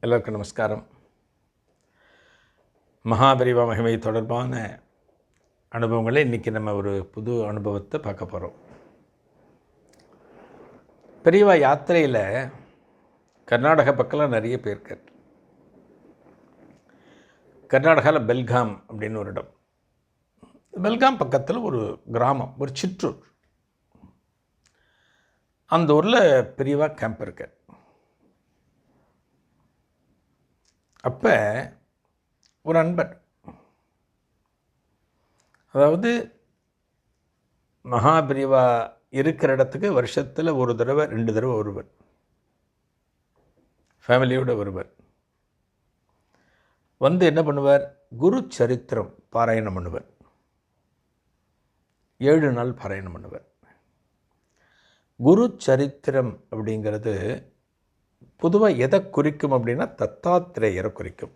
எல்லோருக்கும் நமஸ்காரம். மகாபரிவா மகிமை தொடர்பான அனுபவங்களை இன்றைக்கி நம்ம ஒரு புது அனுபவத்தை பார்க்க போகிறோம் பெரியவா யாத்திரையில் கர்நாடக பக்கம்லாம் நிறைய போயிருக்கார் கர்நாடகாவில் பெல்காம் அப்படின்னு ஒரு இடம். பெல்காம் பக்கத்தில் ஒரு கிராமம் ஒரு சிற்றூர். அந்த ஊரில் பெரியவா கேம்ப் இருக்கு அப்போ ஒரு அன்பர் அதாவது மகாபிரிவா இருக்கிற இடத்துக்கு வருஷத்தில் ஒரு தடவை ரெண்டு தடவை ஒருவர். ஃபேமிலியோட ஒருவர். வந்து என்ன பண்ணுவார்? குரு சரித்திரம் பாராயணம் பண்ணுவர். ஏழு நாள் பாராயணம் பண்ணுவர். குரு சரித்திரம் அப்படிங்கிறது பொதுவாக எதை குறிக்கும் அப்படின்னா தத்தாத்திரேயரை குறிக்கும்.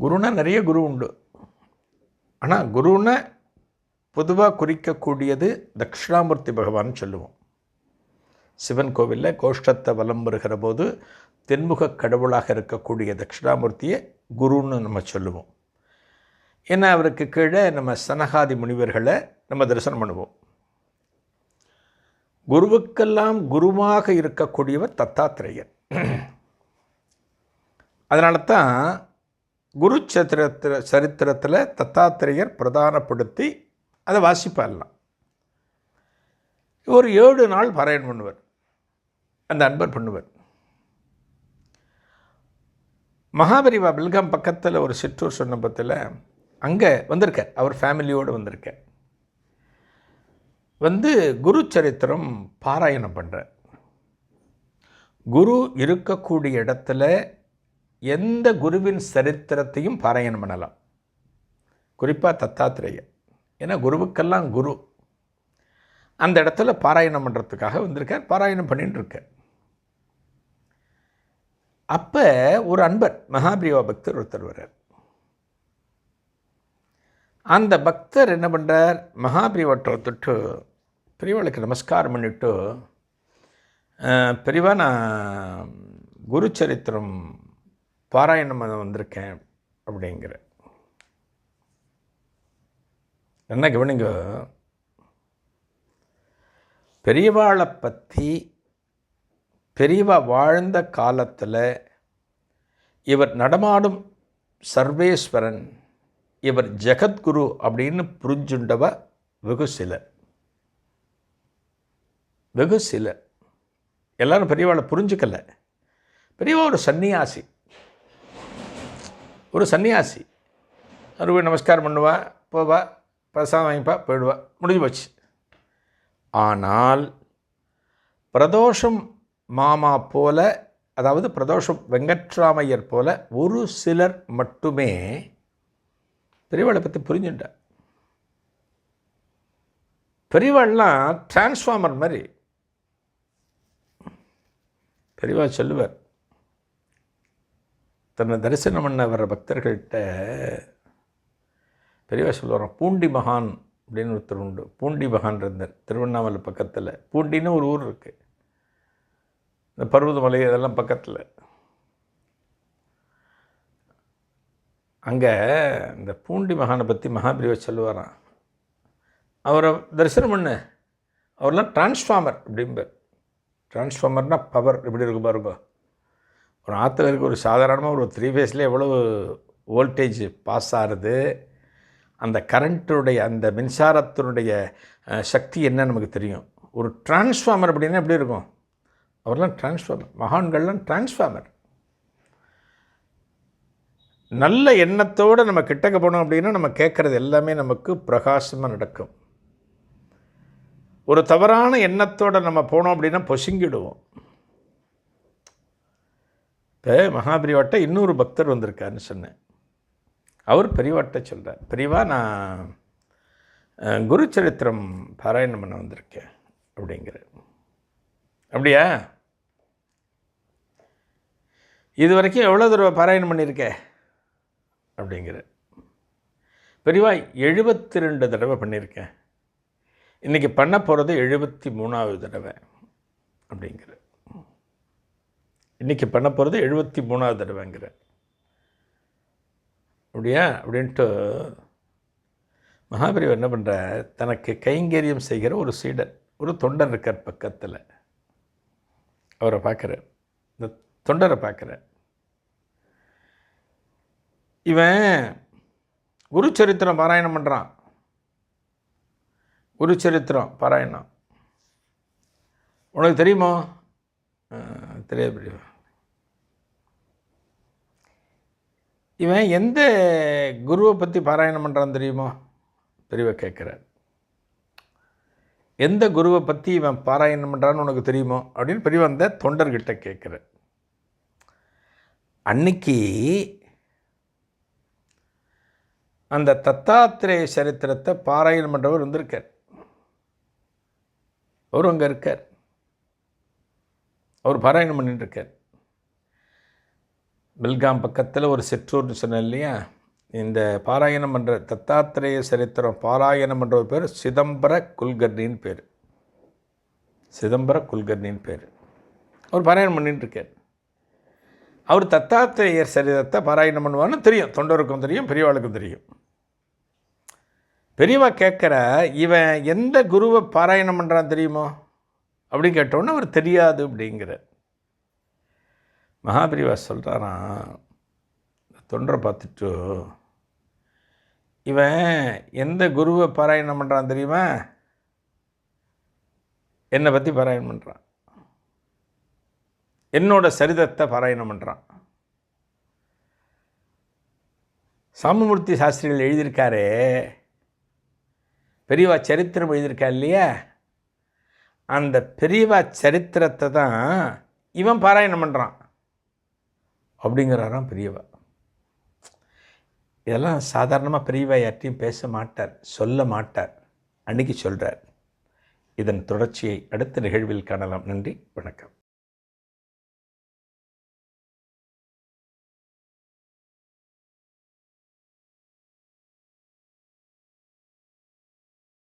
குருனா நிறைய குரு உண்டு. ஆனால் குருனை பொதுவாக குறிக்கக்கூடியது தக்ஷிணாமூர்த்தி பகவான் சொல்லுவோம். சிவன் கோவிலில் கோஷ்டத்தை வலம் வருகிற போது தென்முக கடவுளாக இருக்கக்கூடிய தட்சிணாமூர்த்தியை குருன்னு நம்ம சொல்லுவோம். ஏன்னா அவருக்கு கீழே நம்ம சனகாதி முனிவர்களை நம்ம தரிசனம் பண்ணுவோம். குருவுக்கெல்லாம் குருவாக இருக்கக்கூடியவர் தத்தாத்திரேயர். அதனால தான் குரு சத்திரத்தில் சரித்திரத்தில் தத்தாத்திரேயர் பிரதானப்படுத்தி அதை வாசிப்பாடலாம் ஒரு ஏழு நாள் பாராயணம் பண்ணுவார். அந்த அன்பர் பண்ணுவார். மகாபரிவா பெல்காம் பக்கத்தில் ஒரு சிற்றூர் சொன்னபத்தில் அங்கே வந்திருக்கார். அவர் ஃபேமிலியோடு வந்திருக்கார். வந்து குரு சரித்திரம் பாராயணம் பண்ணுறார் குரு இருக்கக்கூடிய இடத்துல எந்த குருவின் சரித்திரத்தையும் பாராயணம் பண்ணலாம். குறிப்பாக தத்தாத்திரேயர் ஏன்னா குருவுக்கெல்லாம் குரு. அந்த இடத்துல பாராயணம் பண்ணுறதுக்காக வந்திருக்கார் பாராயணம் பண்ணிட்டு அப்போ ஒரு அன்பர் மகாபிரிவா பக்தர் ஒருத்தர் வர்றார். அந்த பக்தர் என்ன பண்ணுறார் மகாபிரிவட்டை தொட்டு பெரியவாளுக்கு நமஸ்காரம் பண்ணிவிட்டு பெரியவா நான் குரு சரித்திரம் பாராயணம் வந்திருக்கேன் அப்படிங்கிற. என்ன கவனிங்க? பெரியவாளை பற்றி பெரியவா வாழ்ந்த காலத்தில் இவர் நடமாடும் சர்வேஸ்வரன் இவர் ஜெகத்குரு அப்படின்னு புரிஞ்சுண்டவ வெகு சிலர். வெகு சில. எல்லாரும் பெரியவாளை புரிஞ்சுக்கல. பெரியவா ஒரு சன்னியாசி. ஒரு சன்னியாசி. அறுவை நமஸ்காரம் பண்ணுவா போவா பிரசாதம் வாங்கிப்பா போயிடுவா. முடிஞ்சு போச்சு. ஆனால் பிரதோஷம் மாமா போல அதாவது பிரதோஷம் வெங்கட்ராமையர் போல ஒரு சிலர் மட்டுமே பெரியவாளை பற்றி புரிஞ்சுட்டார் பெரியவாள்லாம் டிரான்ஸ்ஃபார்மர் மாதிரி. பெரியவா சொல்லுவார். தன்னை தரிசனம் பண்ண வர்ற பக்தர்கள்கிட்ட பெரியவா சொல்லுவாராம் பூண்டி மகான் அப்படின்னு ஒருத்தர் உண்டு. பூண்டி மகான் இருந்தார். திருவண்ணாமலை பக்கத்தில். பூண்டின்னு ஒரு ஊர் இருக்குது இந்த பர்வதமலை அதெல்லாம் பக்கத்தில். அங்கே இந்த பூண்டி மகானை பற்றி மகாபிரிவா சொல்லுவாராம். அவரை தரிசனம் பண்ணு. அவர்லாம் டிரான்ஸ்ஃபார்மர் அப்படிம்பர். டிரான்ஸ்ஃபார்மர்னால் பவர் எப்படி இருக்கு பாருங்க. ஒரு ஆற்றுல இருக்க ஒரு சாதாரணமாக ஒரு த்ரீ ஃபேஸில் எவ்வளவு வோல்டேஜ் பாஸ் ஆகுது? அந்த கரண்ட்டுடைய அந்த மின்சாரத்தினுடைய சக்தி என்ன நமக்கு தெரியும். ஒரு டிரான்ஸ்ஃபார்மர் அப்படின்னா எப்படி இருக்கும்? அவர்லாம் டிரான்ஸ்ஃபார்மர் மகான்கள்லாம் டிரான்ஸ்ஃபார்மர் நல்ல எண்ணத்தோடு நம்ம கிட்டக்க போனோம் அப்படின்னா நம்ம கேட்குறது எல்லாமே நமக்கு பிரகாசமாக நடக்கும். ஒரு தவறான எண்ணத்தோடு நம்ம போனோம் அப்படின்னா பொசுங்கிடுவோம். இப்போ மகாபிரிவாட்ட இன்னொரு பக்தர் வந்திருக்காருன்னு சொன்னேன். அவர் பெரியவாட்ட சொல்கிறார் பெரியவா நான் குரு சரித்திரம் பாராயணம் பண்ண வந்திருக்கேன் அப்படிங்கிற அப்படியா? இது வரைக்கும் எவ்வளோ தடவை பாராயணம் பண்ணியிருக்க? அப்படிங்கிற பெரியவா எழுபத்தி ரெண்டு தடவை பண்ணியிருக்கேன். இன்றைக்கி பண்ண போகிறது எழுபத்தி மூணாவது தடவை அப்படிங்கிற. இன்றைக்கி பண்ண போகிறது எழுபத்தி மூணாவது தடவைங்கிற. அப்படியா? அப்படின்ட்டு மகாபெரிவர் என்ன பண்ணுற தனக்கு கைங்கரியம் செய்கிற ஒரு சீடர் ஒரு தொண்டர் இருக்கார் பக்கத்தில். அவரை பார்க்குறார். இந்த தொண்டரை பார்க்குறார். இவன் குரு சரித்திரம் பாராயணம் பண்ணுறான் குரு சரித்திரம் பாராயணம். உனக்கு தெரியுமா? தெரியாது இவன் எந்த குருவை பற்றி பாராயணம் பண்ணுறான் தெரியுமா? பெரியவா கேட்குறார். எந்த குருவை பற்றி இவன் பாராயணம் பண்ணுறான்னு உனக்கு தெரியுமோ? அப்படின்னு பெரியவா அந்த தொண்டர்கிட்ட கேட்குற அன்னைக்கு அந்த தத்தாத்திரேய சரித்திரத்தை பாராயணம் பண்ணுறவர் வந்திருக்கார் அவர் அங்கே இருக்கார். அவர் பாராயணம் பண்ணிட்டு இருக்கார். பெல்காம் பக்கத்தில் ஒரு சிற்றூர்னு சொன்னேன் இல்லையா? இந்த பாராயணம் பண்ணுற தத்தாத்திரேய சரித்திரம் பாராயணம் பண்ணுற பேர் சிதம்பர குல்கர்ணின்னு பேர். சிதம்பர குல்கர்ணின்னு பேர். அவர் பாராயணம் பண்ணிட்டு இருக்கார். அவர் தத்தாத்திரேயர் சரிதத்தை பாராயணம் பண்ணுவான்னு தெரியும். தொண்டருக்கும் தெரியும் பெரியவாளுக்கும் தெரியும். பெரியவா கேட்குற இவன் எந்த குருவை பாராயணம் பண்ணுறான் தெரியுமோ? அப்படின்னு கேட்டோன்னே அவர் தெரியாது அப்படிங்கிற மகாபிரிவா சொல்கிறாராம் தொண்டரை பார்த்துட்டு இவன் எந்த குருவை பாராயணம் பண்ணுறான் தெரியுமா? என்னை பற்றி பாராயணம் பண்ணுறான் என்னோட சரிதத்தை பாராயணம் பண்ணுறான் சாமமூர்த்தி சாஸ்திரிகள் எழுதியிருக்காரே பெரியவா சரித்திரம் எழுதியிருக்கா இல்லையா? அந்த பெரியவா சரித்திரத்தை தான் இவன் பாராயணம் பண்ணுறான் அப்படிங்கிறாராம் பெரியவா. இதெல்லாம் சாதாரணமாக பெரியவா யார்ட்டையும் பேச மாட்டார் சொல்ல மாட்டார். அன்னைக்கு சொல்கிறார் இதன் தொடர்ச்சியை அடுத்த நிகழ்வில் காணலாம். நன்றி வணக்கம்.